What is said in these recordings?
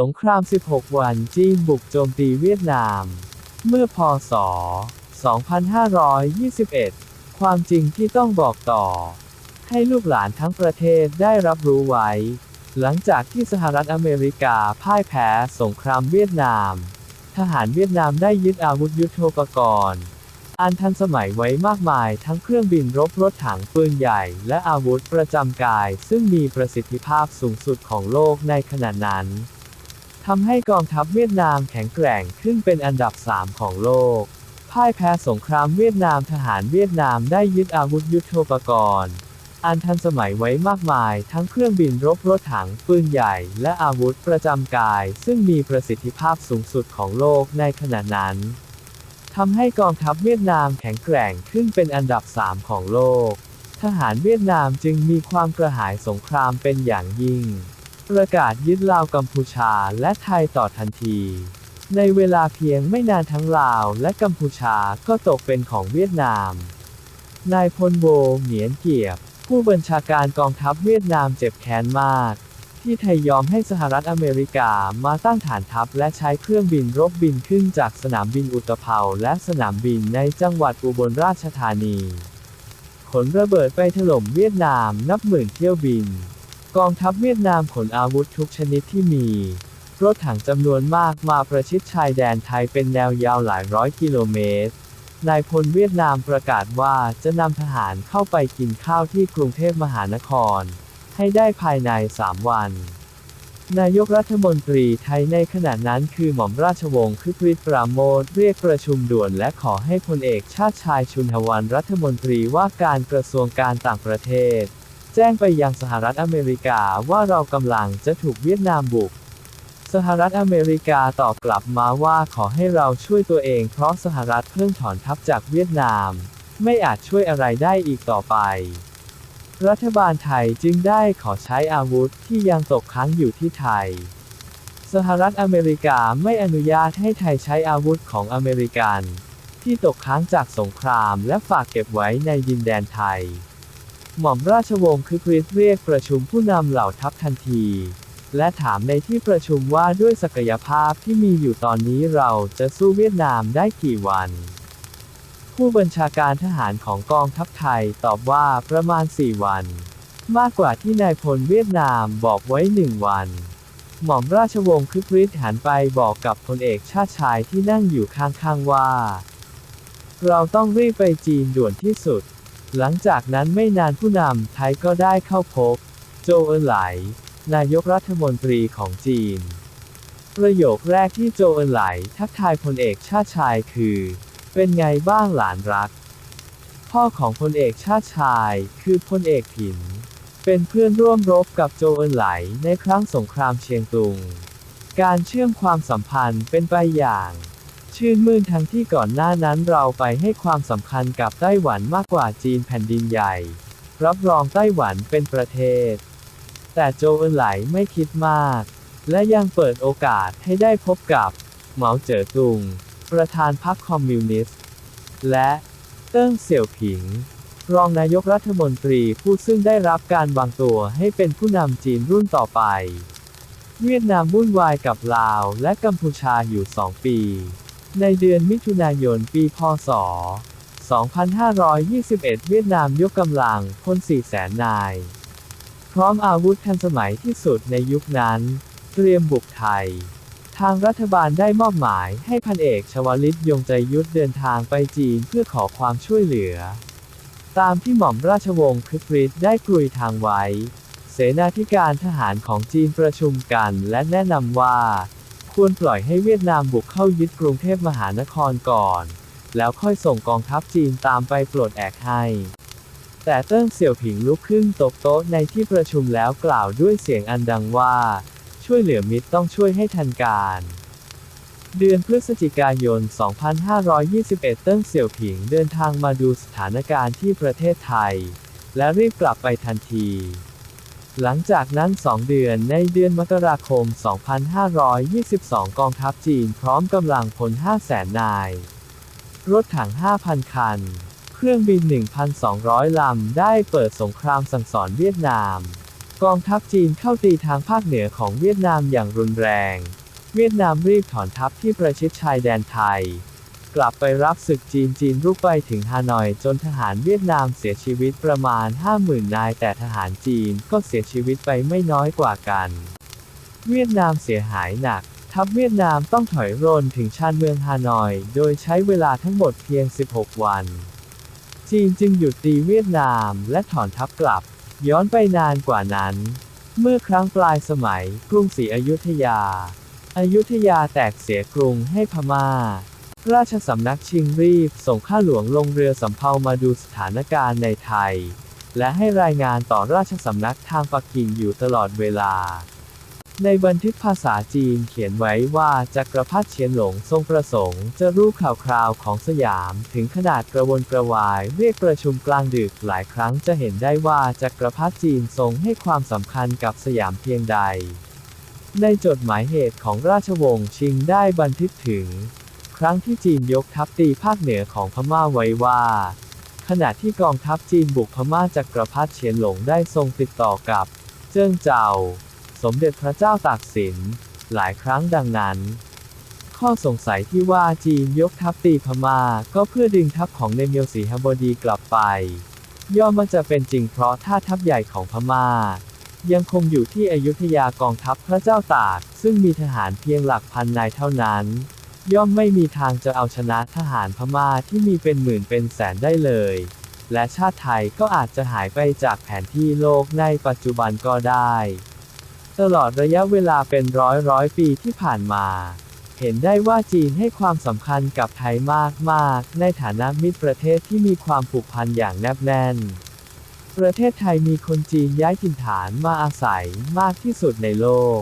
สงคราม 16 วันจีนบุกโจมตีเวียดนาม เมื่อพศ 2521 ความจริงที่ต้องบอกต่อ ให้ลูกหลานทั้งประเทศได้รับรู้ไว้ หลังจากที่สหรัฐอเมริกาพ่ายแพ้สงครามเวียดนาม ทหารเวียดนามได้ยึดอาวุธยุโทโธปกรณ์อันทันสมัยไว้มากมายทั้งเครื่องบินรบรถถังปืนใหญ่ และอาวุธประจำกาย ซึ่งมีประสิทธิภาพสูงสุดของโลกในขณะนั้น ทำให้กองทัพเวียดนามแข็งแกร่งขึ้นเป็นอันดับ 3 ของโลก พ่ายแพ้สงครามเวียดนามทหารเวียดนามได้ยึดอาวุธยุโทโธปกรณ์ อันทันสมัยไว้มากมายทั้งเครื่องบินรบรถถังปืนใหญ่ และอาวุธประจำกาย ซึ่งมีประสิทธิภาพสูงสุดของโลกในขณะนั้นทำให้กองทัพเวียดนามแข็งแกร่งขึ้นเป็นอันดับ 3 ของโลก ทหารเวียดนามจึงมีความกระหายสงครามเป็นอย่างยิ่ง ประกาศยึดลาวกัมพูชาและไทยต่อทันที ในเวลาเพียงไม่นานทั้งลาวและกัมพูชาก็ตกเป็นของเวียดนาม นายพลโบเหมียนเกียบ ผู้บัญชาการกองทัพเวียดนามเจ็บแค้นมาก ที่ไทยยอมให้สหรัฐอเมริกามาตั้งฐานทัพและใช้เครื่องบินรบบินขึ้นจากสนามบินอุตภเปาและสนามบินในจังหวัดอุบลราชธานี ขนระเบิดไปถล่มเวียดนามนับหมื่นเที่ยวบิน กองทัพเวียดนามขนอาวุธทุกชนิดที่มี รถถังจำนวนมากมาประชิดชายแดนไทยเป็นแนวยาวหลายร้อยกิโลเมตร นายพลเวียดนามประกาศว่าจะนำทหารเข้าไปกินข้าวที่กรุงเทพมหานคร ให้ได้ภายใน 3 วัน นายกรัฐมนตรีไทยในขณะนั้นคือหม่อมราชวงศ์คึกฤทธิ์ปราโมทเรียกประชุมด่วนและขอให้พลเอกชาติชายชุนหวันรัฐมนตรีว่าการกระทรวงการต่างประเทศ แจ้งไปยังสหรัฐอเมริกาว่าเรากำลังจะถูกเวียดนามบุก สหรัฐอเมริกาตอบกลับมาว่าขอให้เราช่วยตัวเองเพราะสหรัฐเพิ่งถอนทัพจากเวียดนาม ไม่อาจช่วยอะไรได้อีกต่อไป รัฐบาลไทยจึงได้ขอใช้อาวุธที่ยังตกค้างอยู่ที่ไทย สหรัฐอเมริกาไม่อนุญาตให้ไทยใช้อาวุธของอเมริกัน ที่ตกค้างจากสงครามและฝากเก็บไว้ในดินแดนไทย หม่อมราชวงศ์คึกฤทธิ์เรียกประชุมผู้นำเหล่าทัพทันที และถามในที่ประชุมว่าด้วยศักยภาพที่มีอยู่ตอนนี้เราจะสู้เวียดนามได้กี่วัน ผู้บัญชาการทหารของกองทัพไทยตอบว่าประมาณ 4 วัน มากกว่าที่นายพลเวียดนามบอกไว้หนึ่งวัน หม่อมราชวงศ์คึกฤทธิ์หันไปบอกกับพลเอกชาติชายที่นั่งอยู่ข้างๆว่า เราต้องรีบไปจีนด่วนที่สุด หลังจากนั้นไม่นานผู้นำไทยก็ได้เข้าพบ โจเอินไหล นายกรัฐมนตรีของจีน ประโยคแรกที่โจเอินไหลทักทายพลเอกชาติชายคือ เป็นไงบ้างหลานรัก พ่อของพลเอกชาติชายคือพลเอกผิน เป็นเพื่อนร่วมรบกับโจเอินไหลในครั้งสงครามเชียงตุง การเชื่อมความสัมพันธ์เป็นไปอย่าง ชื่นมื่นทั้งที่ก่อนหน้านั้นเราไปให้ความสำคัญกับไต้หวันมากกว่าจีนแผ่นดินใหญ่ รับรองไต้หวันเป็นประเทศ แต่โจเอินไหลไม่คิดมาก และยังเปิดโอกาสให้ได้พบกับ เหมาเจ๋อตุง ประธานพรรคคอมมิวนิสต์ และเติ้งเสี่ยวผิง รองนายกรัฐมนตรีผู้ซึ่งได้รับการวางตัวให้เป็นผู้นำจีนรุ่นต่อไป เวียดนามวุ่นวายกับลาวและกัมพูชาอยู่สองปี ในเดือนมิถุนายนปีพศ 2521 เวียดนามยกกำลังพล4แสนนาย พร้อมอาวุธทันสมัยที่สุดในยุคนั้น เตรียมบุกไทย ทางรัฐบาลได้มอบหมายให้พันเอกชวลิตยงใจยุทธเดินทางไปจีนเพื่อขอความช่วยเหลือ ตามที่หม่อมราชวงศ์คึกฤทธิ์ได้กรุยทางไว้ เสนาธิการทหารของจีนประชุมกันและแนะนำว่า ควรปล่อยให้เวียดนามบุกเข้ายึดกรุงเทพมหานครก่อน แล้วค่อยส่งกองทัพจีนตามไปปลดแอกให้ แต่เติ้งเสี่ยวผิงลุกขึ้นตกโต๊ะในที่ประชุมแล้วกล่าวด้วยเสียงอันดังว่า ช่วยเหลือมิตรต้องช่วยให้ทันการเดือนพฤศจิกายน 2521 เติ้งเสี่ยวผิงเดินทางมาดูสถานการณ์ที่ประเทศไทย และรีบกลับไปทันที หลังจากนั้น 2 เดือนในเดือนมกราคม 2522 กองทัพจีนพร้อมกำลังพล 500,000 นาย รถถัง 5,000 คัน เครื่องบิน 1,200 ลำ ได้เปิดสงครามสั่งสอนเวียดนามกกองทัพจีนเข้าตีทางภาคเหนือของเวียดนามอย่างรุนแรง เวียดนามรีบถอนทัพที่ประชิดชายแดนไทย กลับไปรับศึกจีนจีนรุกไปถึงฮานอยจนทหารเวียดนามเสียชีวิตประมาณ 50,000 นาย แต่ทหารจีนก็เสียชีวิตไปไม่น้อยกว่ากัน เวียดนามเสียหายหนัก ทัพเวียดนามต้องถอยร่นถึงชานเมืองฮานอย โดยใช้เวลาทั้งหมดเพียง 16 วัน จีนจึงหยุดตีเวียดนามและถอนทัพกลับ ย้อนไปนานกว่านั้น เมื่อครั้งปลายสมัยกรุงศรีอยุธยาอายุทยาแตกเสียกรุงให้พม่า ราชสำนักชิงรีบ ส่งข้าหลวงลงเรือสำเภามาดูสถานการณ์ในไทย และให้รายงานต่อราชสำนักทางปักกิ่งอยู่ตลอดเวลา ในบันทึกภาษาจีนเขียนไว้ว่าจักรพรรดิเฉียนหลงทรงประสงค์ จะรู้ข่าวคราวของสยาม ถึงขนาดกระวนกระวายเรียกประชุมกลางดึกหลายครั้งจะเห็นได้ว่าจักรพรรดิจีนทรงให้ความสำคัญกับสยามเพียงใด ในจดหมายเหตุของราชวงศ์ชิงได้บันทึกถึง ครั้งที่จีนยกทัพตีภาคเหนือของพม่าไว้ว่า ขณะที่กองทัพจีนบุกพม่าจักรพรรดิเฉียนหลงได้ทรงติดต่อกับ เจิ้งเจ้า สมเด็จพระเจ้าตากสิน หลายครั้งดังนั้น ข้อสงสัยที่ว่าจีนยกทัพตีพม่าก็เพื่อดึงทัพของเนเมียวสีฮบดีกลับไป ย่อมมันจะเป็นจริงเพราะถ้าทัพใหญ่ของพม่ายังคงอยู่ที่อยุธยากองทัพพระเจ้าตาก ซึ่งมีทหารเพียงหลักพันนายเท่านั้น ย่อมไม่มีทางจะเอาชนะทหารพม่าที่มีเป็นหมื่นเป็นแสนได้เลย และชาติไทยก็อาจจะหายไปจากแผนที่โลกในปัจจุบันก็ได้ ตลอดระยะเวลาเป็นร้อยร้อยปีที่ผ่านมา เห็นได้ว่าจีนให้ความสำคัญกับไทยมากมากๆในฐานะมิตรประเทศที่มีความผูกพันอย่างแนบแน่น ประเทศไทยมีคนจีนย้ายถิ่นฐานมาอาศัยมากที่สุดในโลก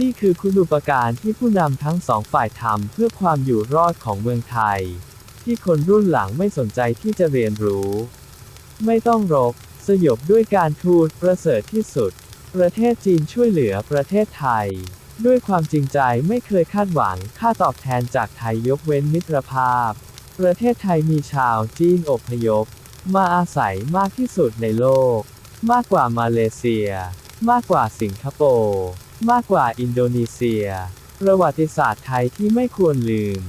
นี่คือคุณูปการที่ผู้นำทั้งสองฝ่ายทำเพื่อความอยู่รอดของเมืองไทย ที่คนรุ่นหลังไม่สนใจที่จะเรียนรู้ ไม่ต้องรบ สยบด้วยการทูตประเสริฐที่สุด ประเทศจีนช่วยเหลือประเทศไทย ด้วยความจริงใจไม่เคยคาดหวังค่าตอบแทนจากไทยยกเว้นมิตรภาพ ประเทศไทยมีชาวจีนอพยพ มาอาศัยมากที่สุดในโลก มากกว่ามาเลเซีย มากกว่าสิงคโปร์ มากกว่าอินโดนีเซีย ประวัติศาสตร์ไทยที่ไม่ควรลืม